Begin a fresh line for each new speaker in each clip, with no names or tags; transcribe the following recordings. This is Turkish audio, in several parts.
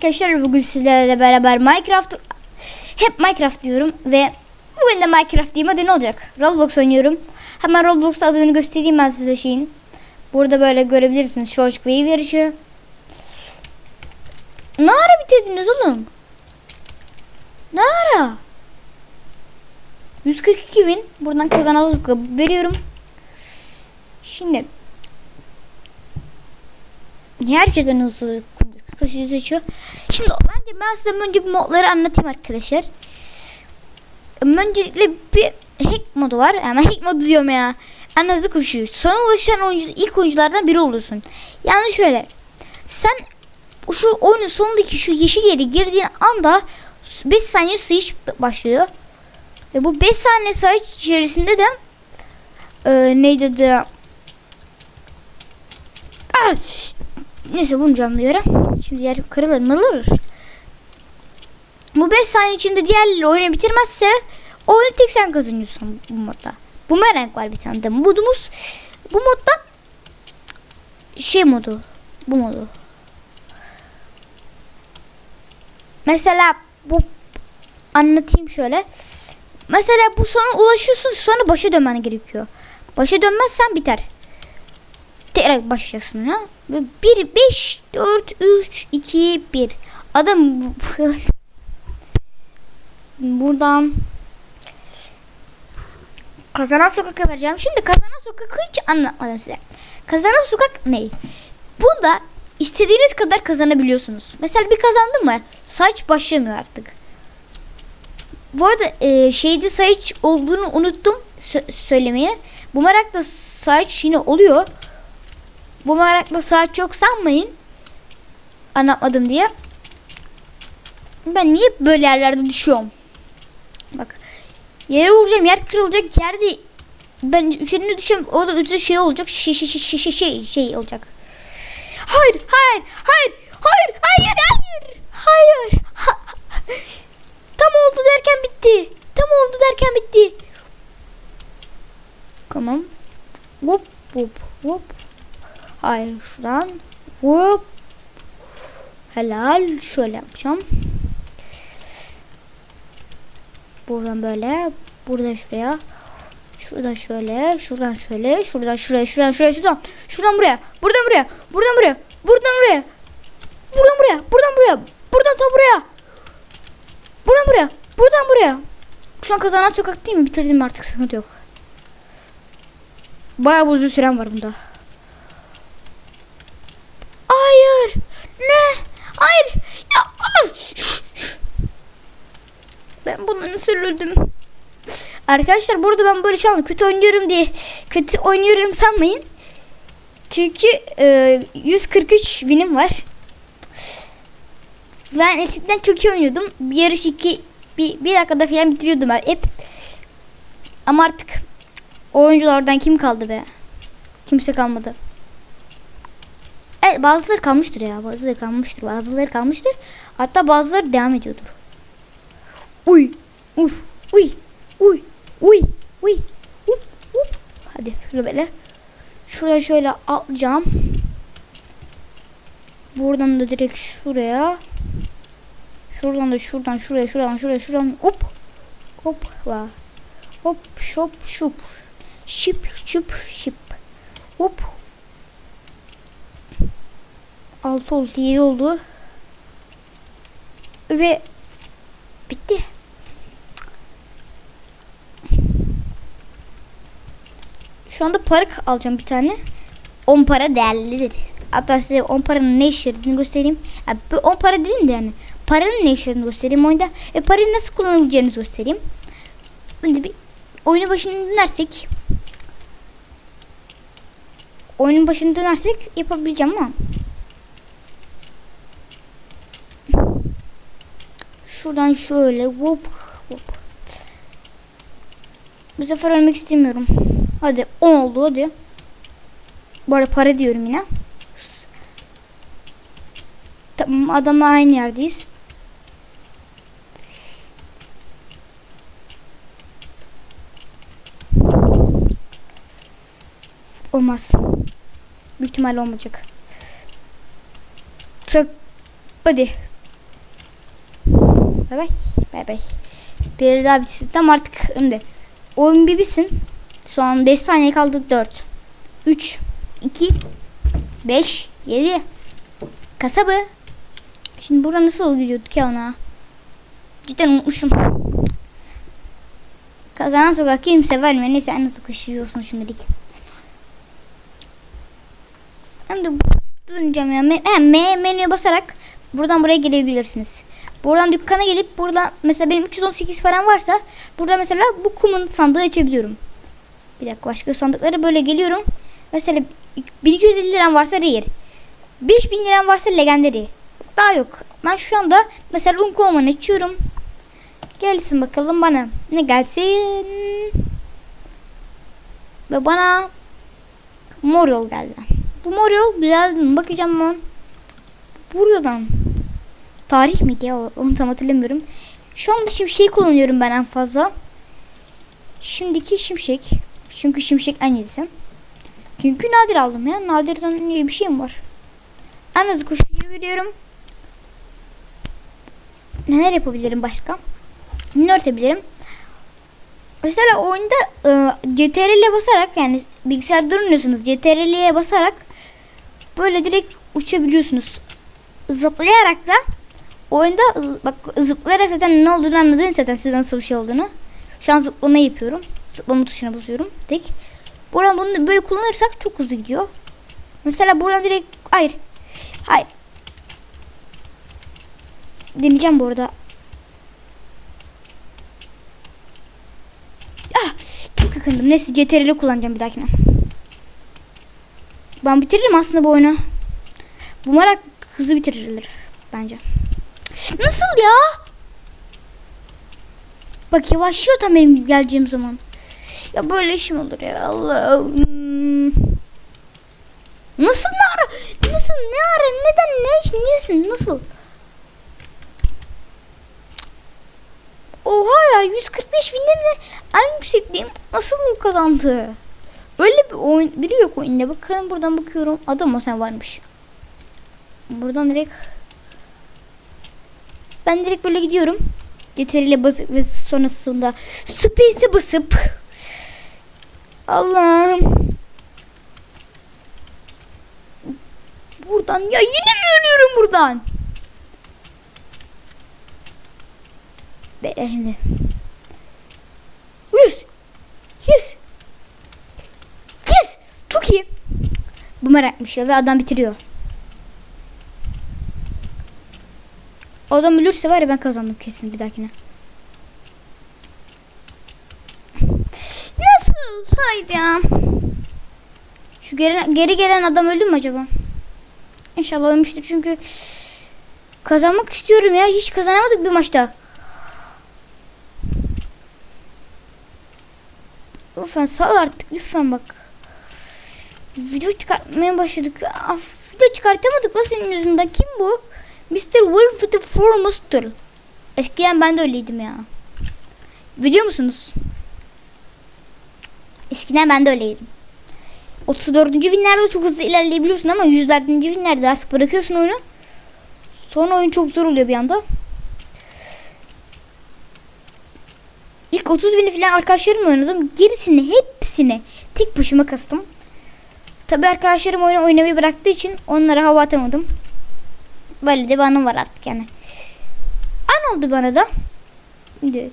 Arkadaşlar bugün sizlerle beraber Minecraft hep Minecraft diyorum ve bugün de Minecraft diyeyim hadi ne olacak? Roblox oynuyorum. Hemen Roblox'ta adını göstereyim ben size şeyin. Burada böyle görebilirsiniz. Short Wave yarışı. Ne ara bitirdiniz oğlum? Ne ara? 142 bin. Buradan kazanan veriyorum. Şimdi herkesin hızlı koşucu seçiyor. Şimdi bence ben size önce bir modları anlatayım arkadaşlar. Öncelikle bir hack modu var. Ama hack modu diyorum ya. En hızlı koşuyor. Sona ulaşan oyuncu, ilk oyunculardan biri olursun. Yani şöyle. Sen şu oyunun sonundaki şu yeşil yere girdiğin anda 5 saniye sayış başlıyor. Ve bu 5 saniye sayış içerisinde de e, neydi de Ah! Neyse bir yere. Şimdi yer kırılır mırılır. Bu 5 saniye içinde diğerleri oyunu bitirmezse oyunu tek sen kazanıyorsun bu modda. Bu merenk var bir tane de modumuz. Bu modda şey modu. Bu modu. Mesela bu anlatayım şöyle. Mesela bu sona ulaşıyorsun sonra başa dönmen gerekiyor. Başa dönmezsen biter tekrar başlayacaksın ha. 1 5 4 3 2 1. Adam buradan Kazanan sokak vereceğim. Şimdi kazanan sokakı hiç anlatmadım size. Kazanan sokak ne? Bunda istediğiniz kadar kazanabiliyorsunuz. Mesela bir kazandın mı? Saç başlamıyor artık. Bu arada e, şeyde saç olduğunu unuttum sö- söylemeye. Bu merakta saç yine oluyor. Bu merakla saat çok sanmayın. Anlatmadım diye. Ben niye böyle yerlerde düşüyorum? Bak. Yere vuracağım. Yer kırılacak. Yerde ben üzerine düşüyorum. O da üzerine şey olacak. Şey şey şey şey şey, şey olacak. Hayır, hayır, hayır, hayır, hayır, hayır, hayır. Ha, tam oldu derken bitti. Tam oldu derken bitti. Tamam. Hop hop hop. Hayır şuradan. Hop. Helal. Şöyle yapacağım. Buradan böyle. Buradan şuraya. Şuradan şöyle. Şuradan şöyle. Şuradan şuraya. Şuradan şuraya. Şuradan. Şuradan buraya. Buradan buraya. Buradan buraya. Buradan buraya. Buradan buraya. Buradan buraya. Buradan ta buraya. Buradan buraya. Buradan buraya. Şu an kazanan sokak değil mi? Bitirdim artık sıkıntı yok. Bayağı uzun süren var bunda. Hayır. Ne? Hayır. Ya. ay! Ben bunu nasıl öldüm? Arkadaşlar burada ben böyle şu an kötü oynuyorum diye kötü oynuyorum sanmayın. Çünkü e, 143 winim var. Ben eskiden çok iyi oynuyordum. Bir yarış iki bir, bir dakikada falan bitiriyordum ben hep. Ama artık oyunculardan kim kaldı be? Kimse kalmadı. Evet bazıları kalmıştır ya. Bazıları kalmıştır. Bazıları kalmıştır. Hatta bazıları devam ediyordur. Uy. Uf. Uy. Uy. Uy. Uy. Up. Up. Hadi şöyle böyle. Şuradan şöyle atlayacağım. Buradan da direkt şuraya. Şuradan da şuradan şuraya şuradan şuraya şuradan hop. Hop. Va. Hop şop şup. Şip şup şip. Hop 6 oldu 7 oldu. Ve bitti. Şu anda para alacağım bir tane. 10 para değerlidir. Hatta size 10 paranın ne işe yaradığını göstereyim. Yani 10 para dedim de yani. Paranın ne işe yaradığını göstereyim oyunda. Ve parayı nasıl kullanabileceğinizi göstereyim. Şimdi bir oyunu başına dönersek oyunun başına dönersek yapabileceğim ama Şuradan şöyle hop hop. Bu sefer ölmek istemiyorum. Hadi 10 oldu hadi. Bu arada para diyorum yine. Tamam adamla aynı yerdeyiz. Olmaz. Büyük ihtimal olmayacak. Çok hadi Bay bay. Bay bay. Bir daha bitsin. Tam artık şimdi. Oyun bir bitsin. Son 5 saniye kaldı. 4. 3. 2. 5. 7. Kasabı. Şimdi burada nasıl gidiyorduk ya ona? Cidden unutmuşum. Kazanan sokak kimse vermiyor. Neyse en nasıl koşuyorsun şimdilik. Hem de döneceğim ya. Me- he, M menüye basarak buradan buraya gelebilirsiniz. Buradan dükkana gelip buradan mesela benim 318 param varsa burada mesela bu kumun sandığı açabiliyorum. Bir dakika başka sandıklara böyle geliyorum. Mesela 1250 liram varsa rare. 5000 liram varsa legendary. Daha yok. Ben şu anda mesela Uncommon açıyorum. Gelsin bakalım bana. Ne gelsin? Ve bana Moriol geldi. Bu Moriol güzel? Bakacağım ben. Buradan. Tarih miydi ya? Onu tam hatırlamıyorum. Şu anda şimşeği kullanıyorum ben en fazla. Şimdiki şimşek. Çünkü şimşek en iyisi. Çünkü nadir aldım ya. Nadirden iyi bir şey mi var? En hızlı koşuyu veriyorum. Neler yapabilirim başka? Ne örtebilirim? Mesela oyunda e, CTRL'ye basarak yani bilgisayar durmuyorsunuz. CTRL'ye basarak böyle direkt uçabiliyorsunuz. Zıplayarak da oyunda bak zıplayarak zaten ne olduğunu anladın zaten size nasıl bir şey olduğunu. Şu an zıplama yapıyorum. Zıplama tuşuna basıyorum. Tek. Buradan bunu böyle kullanırsak çok hızlı gidiyor. Mesela buradan direkt hayır. Hayır. Deneyeceğim bu arada. Ah, çok yakındım. Neyse CTRL'i kullanacağım bir dahakine. Ben bitiririm aslında bu oyunu. Bu merak hızlı bitirilir bence. Nasıl ya? Bak yavaşlıyor tam benim geleceğim zaman. Ya böyle işim olur ya Allah'ım. Nasıl ne ara? Nasıl ne ara? Neden ne iş? Nesin? Nasıl? Oha ya 145 binlerimle en yüksekliğim nasıl bu kazandı? Böyle bir oyun biri yok oyunda. Bakın buradan bakıyorum. Adam o sen varmış. Buradan direkt ben direkt böyle gidiyorum. Yeteriyle basıp ve sonrasında space'e basıp Allah'ım Buradan ya yine mi ölüyorum buradan? Bekle şimdi. Yüz. Yüz. Yes. Çok iyi. Bu merakmış ya ve adam bitiriyor. Adam ölürse var ya ben kazandım kesin bir dahakine. Ya. Şu geri, geri gelen adam öldü mü acaba? İnşallah ölmüştür çünkü kazanmak istiyorum ya. Hiç kazanamadık bir maçta. Lütfen sal artık lütfen bak. Video çıkartmaya başladık. Af, video çıkartamadık lan senin yüzünden. Kim bu? Mr. Wolf the Formaster. Eskiden ben de öyleydim ya. Biliyor musunuz? Eskiden ben de öyleydim. 34. winlerde çok hızlı ilerleyebiliyorsun ama 104. winlerde artık bırakıyorsun oyunu. Sonra oyun çok zor oluyor bir anda. İlk 30 bini falan arkadaşlarımla oynadım. Gerisini hepsini tek başıma kastım. Tabi arkadaşlarım oyunu oynamayı bıraktığı için onlara hava atamadım. Böyle de bir anım var artık yani. An oldu bana da. Şimdi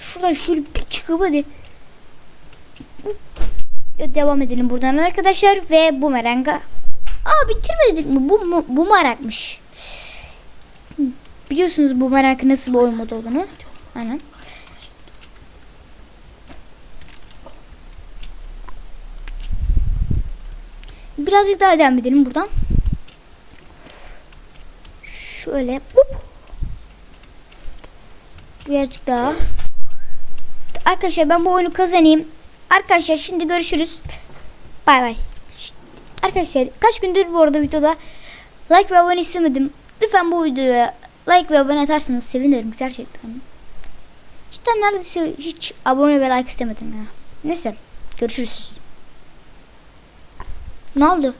şuradan şöyle bir çıkıp hadi. Devam edelim buradan arkadaşlar ve bu meranga. Aa bitirmedik mi? Bu, bu, bu. Biliyorsunuz bu merak nasıl bir oyun modu olduğunu. Aynen. Birazcık daha devam edelim buradan. Şöyle hop. Birazcık daha. Arkadaşlar ben bu oyunu kazanayım. Arkadaşlar şimdi görüşürüz. Bay bay. Arkadaşlar kaç gündür bu arada videoda like ve abone istemedim. Lütfen bu videoya like ve abone atarsanız sevinirim gerçekten. İşte neredeyse hiç abone ve like istemedim ya. Neyse görüşürüz. Ne oldu?